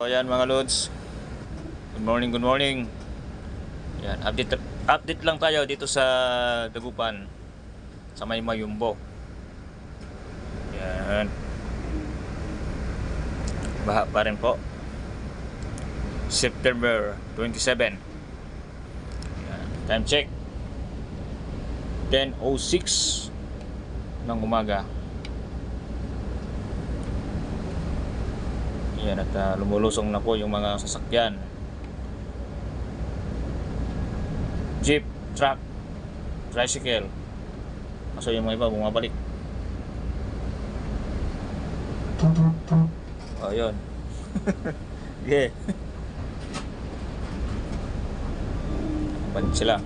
So ayan mga lods. Good morning, good morning. Yan, update update lang tayo dito sa Dagupan sa may Mayumbo. Yan. Baha pa rin po. September 27. Yan. Time check. 10.06 ng umaga. Yan at ah, lumulusong na po yung mga sasakyan. Jeep, truck, tricycle. Kaso yung mga iba bumabalik. Oh, yun. yeah. Balik sila.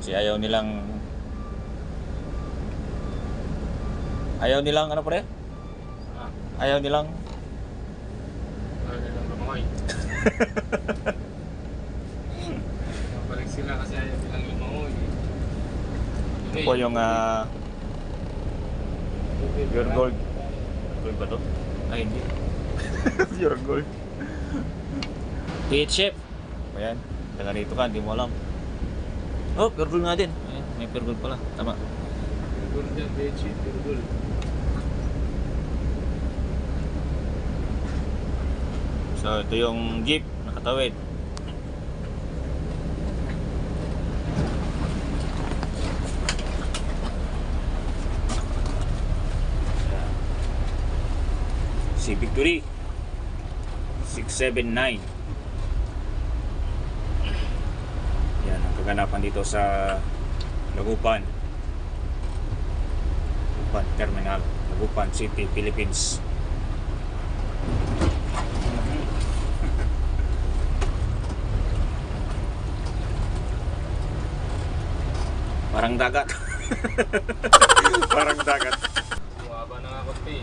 Kasi ayaw nilang Ayaw nilang ano pre? Ayaw nilang Ayaw nilang lumangoy. Balik sila kasi ayaw nilang lumangoy. Eh. po yung ah, Pure gold. Gold ba to? Ay, hindi. Pure gold. Hit chip. Ayan. Taga rito ka, hindi mo alam. Oh, pure gold nga din. Ayan, may pure gold pala. Tama. Pure gold dyan, bechi, pure gold. So, ito yung jeep. Nakatawid. Si Victory. 679. Yan ang kaganapan dito sa Lagupan. Lagupan Terminal. Lagupan City, Philippines. Parang dagat. Parang dagat. Bumaba na nga konti.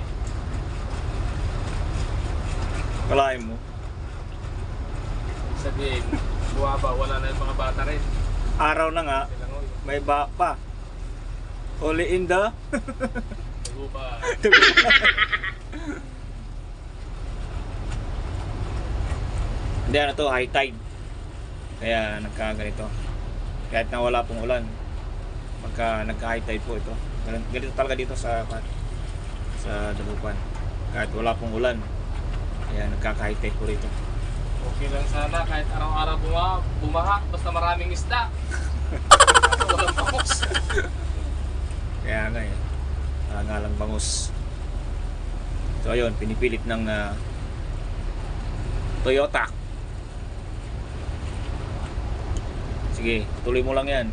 Kalahin mo. Sabihin, bumaba, wala na yung mga bata rin. Araw na nga, may ba pa. Only in the... Nagupa. Hindi, ano to, high tide. Kaya nagkaganito. Kahit na wala pong ulan. Pagka nagka-high tide po ito. Ganito talaga dito sa sa Dagupan. Kahit wala pong ulan. Kaya nagkaka-high tide po rito. Okay lang sana kahit araw-araw bumaha, bumaha basta maraming isda. Walang pangos. Kaya nga eh. Uh, nga lang bangus. So ayun, pinipilit ng ah, Toyota. Sige, tuloy mo lang yan.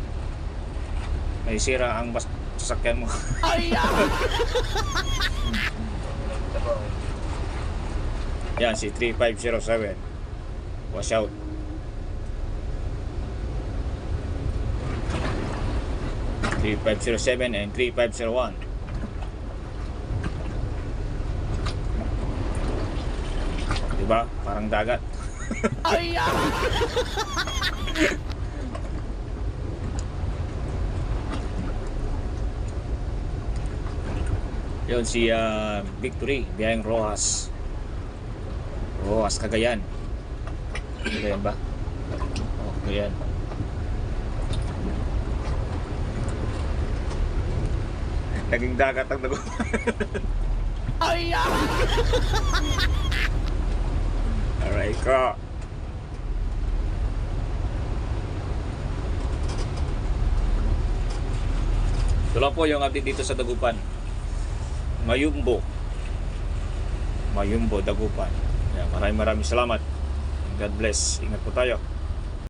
May sira ang bas- sasakyan mo. yan, si 3507. Watch out. Three five zero seven and three five zero one. Diba? Parang dagat. Yun si ah, Victory, biyayang Rojas. Rojas, Cagayan. Cagayan ba? Oh, Cagayan. Naging dagat ang nago. Aray ko. Ito lang po yung update dito sa Dagupan. Mayumbo. Mayumbo, Dagupan. Maraming maraming salamat. God bless. Ingat po tayo.